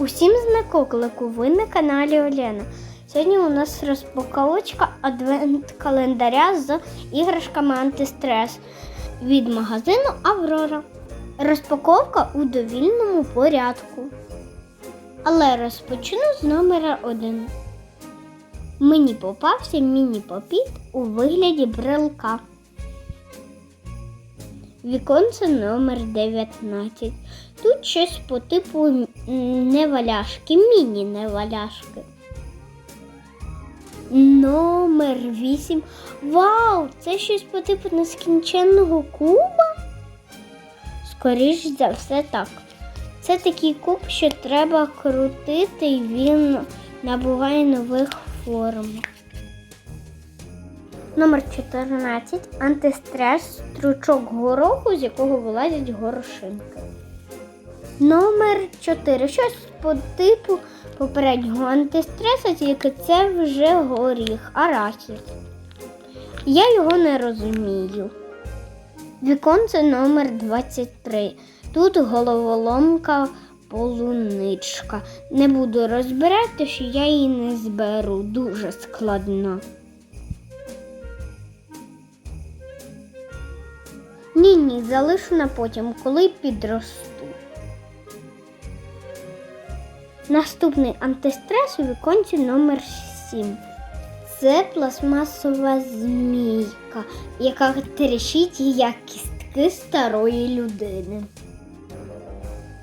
Усім знакоклику, ви на каналі Олена. Сьогодні у нас розпаковочка адвент календаря з іграшками антистрес від магазину Аврора. Розпаковка у довільному порядку. Але розпочну з номера 1. Мені попався міні-попіт у вигляді брелка. Віконце номер 19. Тут щось по типу неваляшки, міні-неваляшки. Номер 8. Вау! Це щось по типу нескінченного куба? Скоріш за все так. Це такий куб, що треба крутити, і він набуває нових форм. Номер 14. Антистрес стручок гороху, з якого вилазять горошинки. Номер 4. Щось по типу попереднього антистреса, тільки це вже горіх, арахіс. Я його не розумію. Віконце номер 23. Тут головоломка полуничка. Не буду розбирати, що я її не зберу. Дуже складно. Ні, ні, залишу на потім, коли підросту. Наступний антистрес у віконці номер 7. Це пластмасова змійка, яка тріщить як кістки старої людини.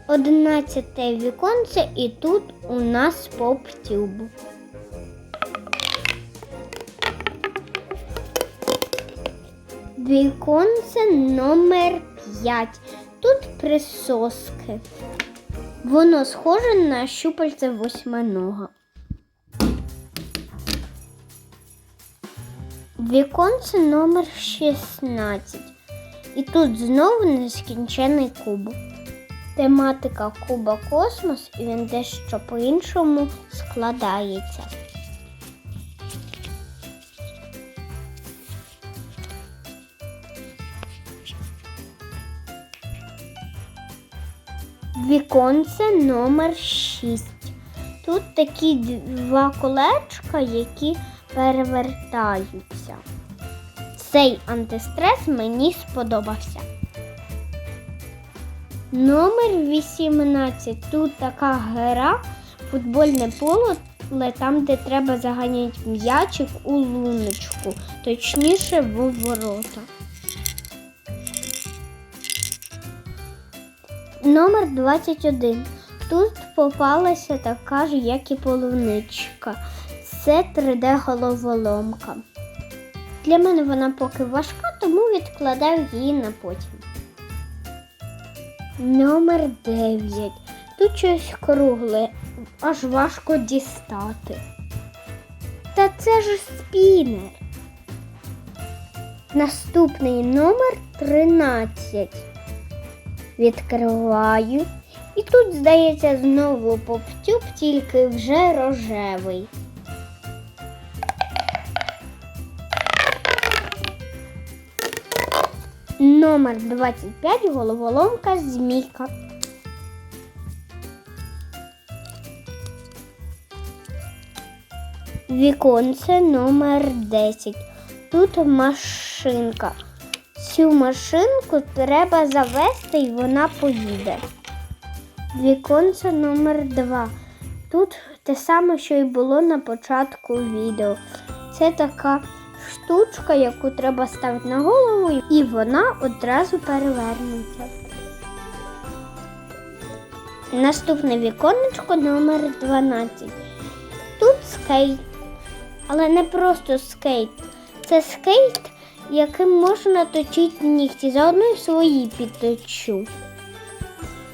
Одинадцяте віконце і тут у нас поп-тюб. Віконце номер 5. Тут присоски. Воно схоже на щупальце восьминога. Віконце номер 16. І тут знову нескінчений куб. Тематика куба космос, і він дещо по-іншому складається. Віконце номер 6. Тут такі два колечка, які перевертаються. Цей антистрес мені сподобався. Номер 18. Тут така гра, футбольне поле, там, де треба заганяти м'ячик у луночку, точніше в ворота. Номер 21. Тут попалася така ж, як і полуничка. Це 3D-головоломка. Для мене вона поки важка, тому відкладаю її на потім. Номер 9. Тут щось кругле, аж важко дістати. Та це ж спінер. Наступний номер 13. Відкриваю. І тут, здається, знову поптюб, тільки вже рожевий. Номер 25 головоломка змійка. Віконце номер 10. Тут машинка. Цю машинку треба завести і вона поїде. Віконце номер 2. Тут те саме, що й було на початку відео. Це така штучка, яку треба ставити на голову, і вона одразу перевернеться. Наступне віконечко номер 12. Тут скейт. Але не просто скейт. Це скейт, яким можна точити нігті. Заодно й свої підточу.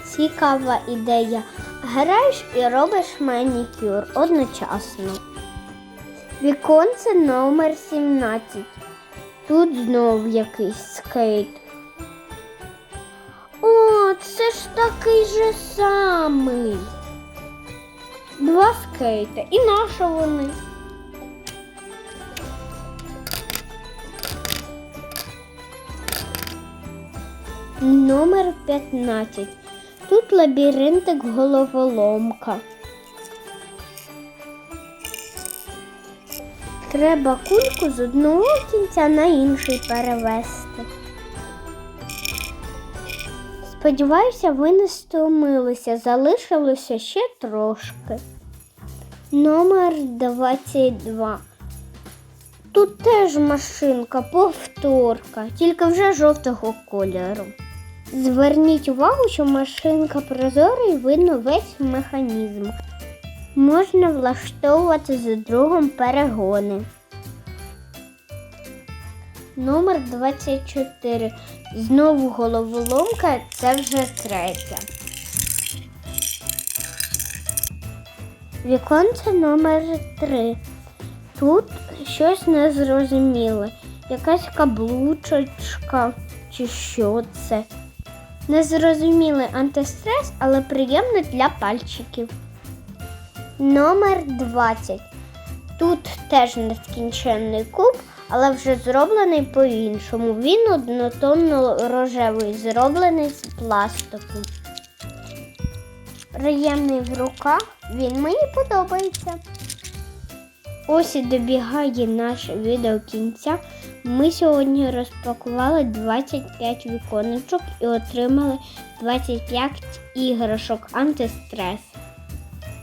Цікава ідея. Граєш і робиш манікюр одночасно. Віконце номер 17. Тут знов якийсь скейт. О, це ж такий же самий. Два скейта. І нащо вони? Номер 15. тут лабіринтик головоломка. Треба кульку з одного кінця на інший перевести. Сподіваюся, ви не стомилися, залишилося ще трошки. Номер 22. Тут теж машинка, повторка, тільки вже жовтого кольору. Зверніть увагу, що машинка прозора і видно весь механізм. Можна влаштовувати з другом перегони. Номер 24. Знову головоломка, це вже третя. Віконце номер 3. Тут щось незрозуміле. Якась каблучечка чи що це. Незрозумілий антистрес, але приємно для пальчиків. Номер 20. Тут теж нескінченний куб, але вже зроблений по-іншому. Він однотонно рожевий, зроблений з пластику. Приємний в руках, він мені подобається. Ось і добігає наше відео кінця. Ми сьогодні розпакували 25 віконечок і отримали 25 іграшок антистрес.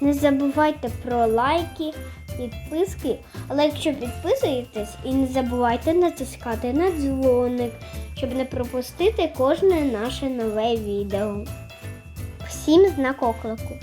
Не забувайте про лайки, підписки, але якщо підписуєтесь і не забувайте натискати на дзвоник, щоб не пропустити кожне наше нове відео. Всім знак оклику!